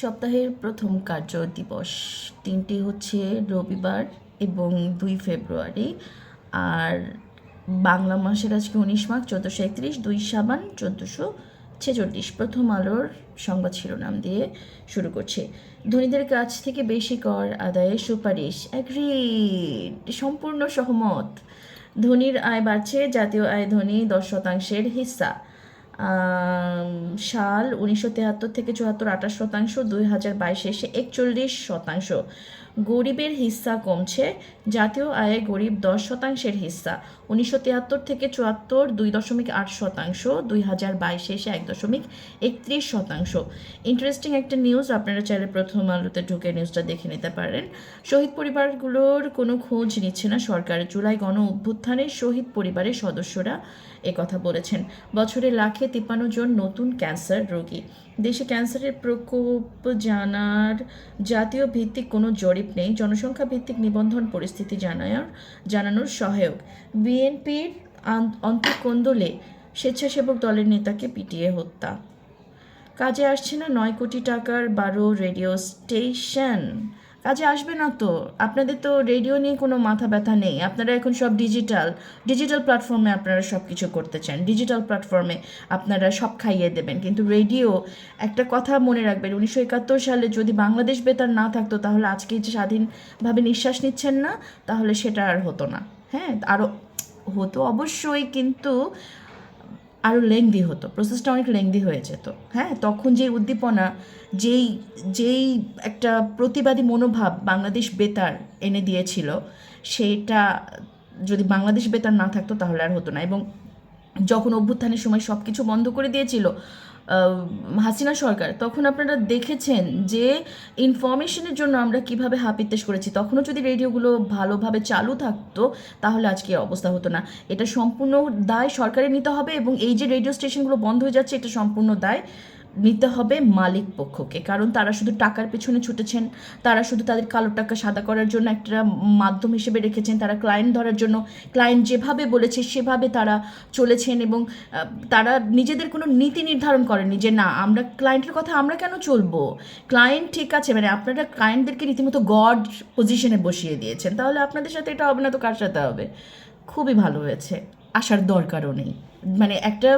সপ্তাহের প্রথম কার্য দিবস। তিনটি হচ্ছে রবিবার এবং দুই ফেব্রুয়ারি। আর বাংলা মাসের আজকে উনিশ মার্চ চোদ্দোশো একত্রিশ দুই সাবান চোদ্দোশো ছেচল্লিশ। প্রথম আলোর সংবাদ শিরোনাম দিয়ে শুরু করছে। ধনীদের কাছ থেকে বেশি কর আদায়ের সুপারিশ অ্যাগ্রিড সম্পূর্ণ সহমত। ধনীর আয় বাড়ছে জাতীয় আয় ধনী দশ শতাংশের আম, সাল উনিশশো তেহাত্তর থেকে চুয়াত্তর আঠাশ শতাংশ দুই হাজার বাইশে এসে একচল্লিশ শতাংশ। গরিবের হিস্সা কমছে, জাতীয় আয়ে গরিব দশ শতাংশের হিস্সা উনিশশো তেহাত্তর থেকে চুয়াত্তর, দুই দশমিক আট শতাংশ, দুই হাজার বাইশে এসে এক দশমিক একত্রিশ শতাংশ। ইন্টারেস্টিং একটা নিউজ আপনারা চাইলে প্রথম আলোতে ঢুকে নিউজটা দেখে নিতে পারেন। শহীদ পরিবারগুলোর কোনো খোঁজ নিচ্ছে না সরকার। জুলাই গণ অভ্যুত্থানে শহীদ পরিবারের সদস্যরা কথা বলেছেন। বছরে লাখে তিপ্পান্ন জন নতুন ক্যান্সার রোগী। দেশে ক্যান্সারের প্রকোপ জানার জাতীয় ভিত্তিক কোনো জরিপ নেই। জনসংখ্যা ভিত্তিক নিবন্ধন পরিস্থিতি জানার জানানোর সহায়ক। বিএনপির অন্তঃকন্দলে স্বেচ্ছাসেবক দলের নেতাকে পিটিয়ে হত্যা। কাজে আসছে না নয় কোটি টাকার বারো রেডিও স্টেশন। কাজে আসবে না তো। আপনাদের তো রেডিও নিয়ে কোনো মাথা ব্যথা নেই। আপনারা এখন সব ডিজিটাল ডিজিটাল প্ল্যাটফর্মে আপনারা সব কিছু করতে চান। ডিজিটাল প্ল্যাটফর্মে আপনারা সব খাইয়ে দেবেন। কিন্তু রেডিও, একটা কথা মনে রাখবেন, উনিশশো একাত্তর সালে যদি বাংলাদেশ বেতার না থাকতো, তাহলে আজকে যে স্বাধীনভাবে নিঃশ্বাস নিচ্ছেন না, তাহলে সেটা আর হতো না। হ্যাঁ আরও হতো অবশ্যই, কিন্তু আরও লেংদি হতো প্রসেসটা অনেক লেংদি হয়ে যেত। হ্যাঁ তখন যে উদ্দীপনা, যেই যেই একটা প্রতিবাদী মনোভাব বাংলাদেশ বেতার এনে দিয়েছিল, সেটা যদি বাংলাদেশ বেতার না থাকতো তাহলে আর হতো না। এবং যখন অভ্যুত্থানের সময় সব কিছু বন্ধ করে দিয়েছিল হাসিনা সরকার, তখন আপনারা দেখেছেন যে ইনফরমেশনের জন্য আমরা কীভাবে হাপিত্তেশ করেছি? তখনও যদি রেডিওগুলো ভালোভাবে চালু থাকতো, তাহলে আজকে অবস্থা হতো না। এটা সম্পূর্ণ দায় সরকারের নিতে হবে এবং এই যে রেডিও স্টেশনগুলো বন্ধ হয়ে যাচ্ছে, এটা সম্পূর্ণ দায় নিতে হবে মালিক পক্ষকে। কারণ তারা শুধু টাকার পেছনে ছুটেছেন, তারা শুধু তাদের কালো টাকা সাদা করার জন্য একটা মাধ্যম হিসেবে রেখেছেন, তারা ক্লায়েন্ট ধরার জন্য ক্লায়েন্ট যেভাবে বলেছে সেভাবে তারা চলেছেন এবং তারা নিজেদের কোনো নীতি নির্ধারণ করেনি যে না, আমরা ক্লায়েন্টের কথা আমরা কেন চলবো? ক্লায়েন্ট ঠিক আছে মানে আপনারা ক্লায়েন্টদেরকে রীতিমতো গড পজিশনে বসিয়ে দিয়েছেন, তাহলে আপনাদের সাথে এটা হবে না তো কার সাথে হবে? খুবই ভালো হয়েছে। আসার দরকারও নেই। মানে একটা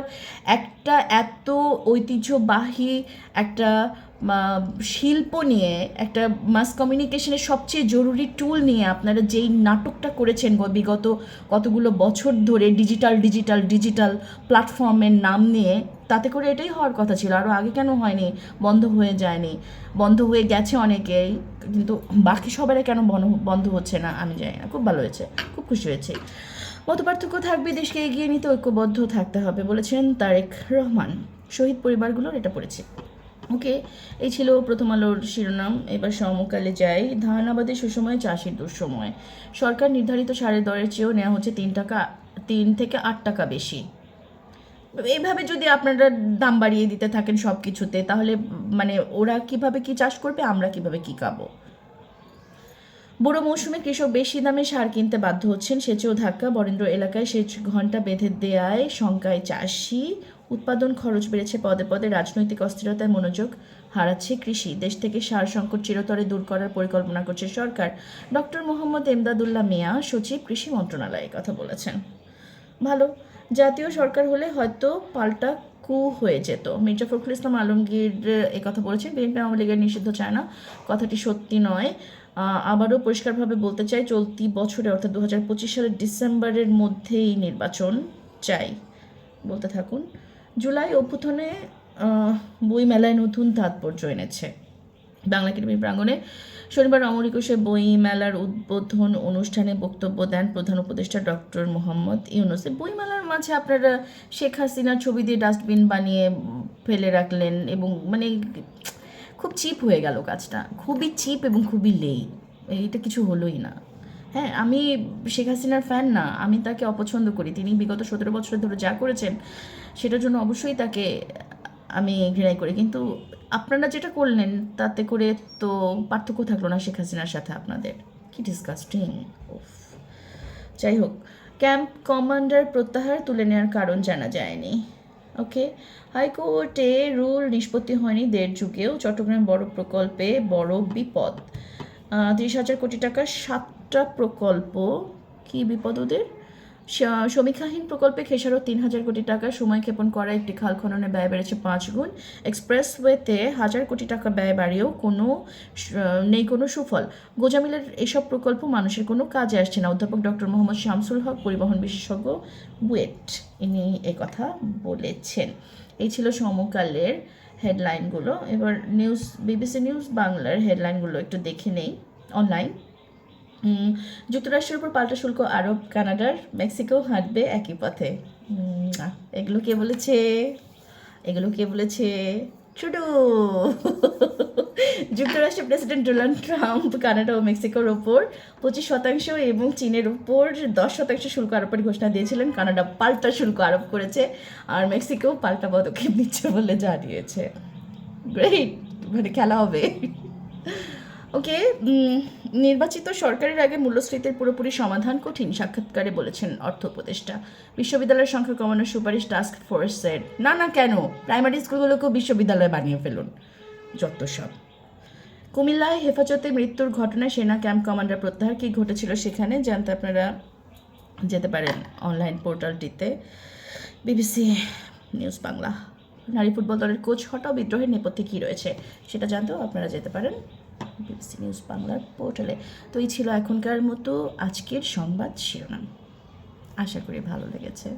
একটা এত ঐতিহ্যবাহী একটা শিল্প নিয়ে, একটা মাস কমিউনিকেশনের সবচেয়ে জরুরি টুল নিয়ে আপনারা যেই নাটকটা করেছেন বিগত কতগুলো বছর ধরে ডিজিটাল ডিজিটাল ডিজিটাল প্ল্যাটফর্মের নাম নিয়ে, তাতে করে এটাই হওয়ার কথা ছিল। আরও আগে কেন হয়নি? বন্ধ হয়ে যায়নি। বন্ধ হয়ে গেছে অনেকেই, কিন্তু বাকি সবার কেন বন্ধ হচ্ছে না? আমি জানি না। খুব ভালো হয়েছে। খুব খুশি হয়েছে। মত পার্থক্য থাকবে, দেশকে এগিয়ে নিতে ঐক্যবদ্ধ থাকতে হবে, বলেছেন তারেক রহমান। শহীদ পরিবারগুলোর এটা পড়েছে। ওকে, এই ছিল প্রথম আলোর শিরোনাম। এবার সমকালে যাই। ধান আবাদে সুসময়ে চাষির দুঃসময়। সরকার নির্ধারিত সারের দরের চেয়েও নেওয়া হচ্ছে তিন টাকা, তিন থেকে আট টাকা বেশি। এইভাবে যদি আপনারা দাম বাড়িয়ে দিতে থাকেন সব কিছুতে তাহলে মানে ওরা কীভাবে কি চাষ করবে, আমরা কীভাবে কি খাব? বুড়ো মৌসুমে কৃষক বেশি দামে সার কিনতে বাধ্য হচ্ছেন সেচেও ধাক্কা। বরেন্দ্র এলাকায় সেচ ঘণ্টা বেঁধে দেয়ায় শঙ্কায় চাষি। উৎপাদন খরচ বেড়েছে পদে পদে। রাজনৈতিক অস্থিরতায় মনোযোগ হারাচ্ছে কৃষি। দেশ থেকে সার সংকট চিরতরে দূর করার পরিকল্পনা করছে সরকার। ডক্টর মোহাম্মদ এমদাদুল্লাহ মিয়া, সচিব কৃষি মন্ত্রণালয়ে কথা বলেছেন। ভালো, জাতীয় সরকার হলে হয়তো পাল্টা কু হয়ে যেত। মির্জা ফখরুল ইসলাম আলমগীর কথা বলেছেন। বিএনপি আওয়ামী লীগের নিষিদ্ধ চায় না। কথাটি সত্যি নয়। আবারও পরিষ্কারভাবে বলতে চাই চলতি বছরে অর্থাৎ দু হাজার পঁচিশ সালের ডিসেম্বরের মধ্যেই নির্বাচন চাই। বলতে থাকুন জুলাই অভ্যুত্থানে আহ, বই মেলায় নতুন তাৎপর্য এনেছে। বাংলা একাডেমি প্রাঙ্গণে শনিবার অমর একুশে বই মেলার উদ্বোধন অনুষ্ঠানে বক্তব্য দেন প্রধান উপদেষ্টা ডক্টর মোহাম্মদ ইউনুস। এই বইমেলার মাঝে আপনারা শেখ হাসিনার ছবি দিয়ে ডাস্টবিন বানিয়ে ফেলে রাখলেন এবং মানে খুব চিপ হয়ে গেল কাজটা। খুবই চিপ এবং খুবই লেই। এইটা কিছু হলোই না। হ্যাঁ আমি শেখ হাসিনার ফ্যান না, আমি তাকে অপছন্দ করি। তিনি বিগত সতেরো বছর ধরে যা করেছেন, সেটার জন্য অবশ্যই তাকে আমি ঘৃণাই করি। কিন্তু আপনারা যেটা করলেন, তাতে করে তো পার্থক্য থাকল না শেখ হাসিনার সাথে আপনাদের। কি ডিসকাস্টিং যাই হোক ক্যাম্প কমান্ডার প্রত্যাহার তুলে নেওয়ার কারণ জানা যায়নি। ওকে হাইকোর্টে রুল নিষ্পত্তি হয়নি দেড় যুগেও। চট্টগ্রাম বড় প্রকল্পে বড় বিপদ। তিরিশ হাজার কোটি টাকার সাতটা প্রকল্প। কি বিপদ ওদের? সমীক্ষাহীন প্রকল্পে খেসারও তিন হাজার কোটি টাকা, সময় ক্ষেপণ করা একটি খাল খননে ব্যয় বেড়েছে পাঁচ গুণ। এক্সপ্রেসওয়েতে হাজার কোটি টাকা ব্যয় বাড়িয়েও কোনো নেই কোনো সুফল। গোজামিলের এসব প্রকল্প মানুষের কোনো কাজে আসছে না। অধ্যাপক ডক্টর মোহাম্মদ শামসুল হক, পরিবহন বিশেষজ্ঞ বুয়েট, ইনি কথা বলেছেন। এই ছিল সমকালের হেডলাইনগুলো। এবার নিউজ, বিবিসি নিউজ বাংলার হেডলাইনগুলো একটু দেখে নেই। অনলাইন। যুক্তরাষ্ট্রের উপর পাল্টা শুল্ক আরব কানাডার মেক্সিকো হাঁটবে একই পথে। এগুলো কে বলেছে? এগুলো কে বলেছে? ট্রুডো যুক্তরাষ্ট্রের প্রেসিডেন্ট ডোনাল্ড ট্রাম্প কানাডা ও মেক্সিকোর ওপর পঁচিশ শতাংশ এবং চীনের উপর দশ শতাংশ শুল্ক আরোপের ঘোষণা দিয়েছিলেন। কানাডা পাল্টা শুল্ক আরোপ করেছে আর মেক্সিকো পাল্টা পদক্ষেপ নিচ্ছে বলে জানিয়েছে। গ্রেট মানে খেলা হবে। ওকে নির্বাচিত সরকারের আগে মূল্যস্ফীতির পুরোপুরি সমাধান কঠিন, সাক্ষাৎকারে বলেছেন অর্থ উপদেষ্টা। বিশ্ববিদ্যালয়ের সংখ্যা কমানোর সুপারিশ টাস্ক ফোর্সের না না, কেন? প্রাইমারি স্কুলগুলোকেও বিশ্ববিদ্যালয় বানিয়ে ফেলুন। যত সব। কুমিল্লায় হেফাজতে মৃত্যুর ঘটনায় সেনা ক্যাম্প কমান্ডার প্রত্যাহার কী ঘটেছিল সেখানে জানতে আপনারা যেতে পারেন অনলাইন পোর্টালটিতে বিবিসি নিউজ বাংলা নারী ফুটবল দলের কোচ হটাও বিদ্রোহের নেপথ্যে কী রয়েছে সেটা জানতেও আপনারা যেতে পারেন। বিবিসি নিউজ বাংলার পোর্টালে। তো এই ছিল এখনকার মতো আজকের সংবাদ শিরোনাম। আশা করি ভালো লেগেছে।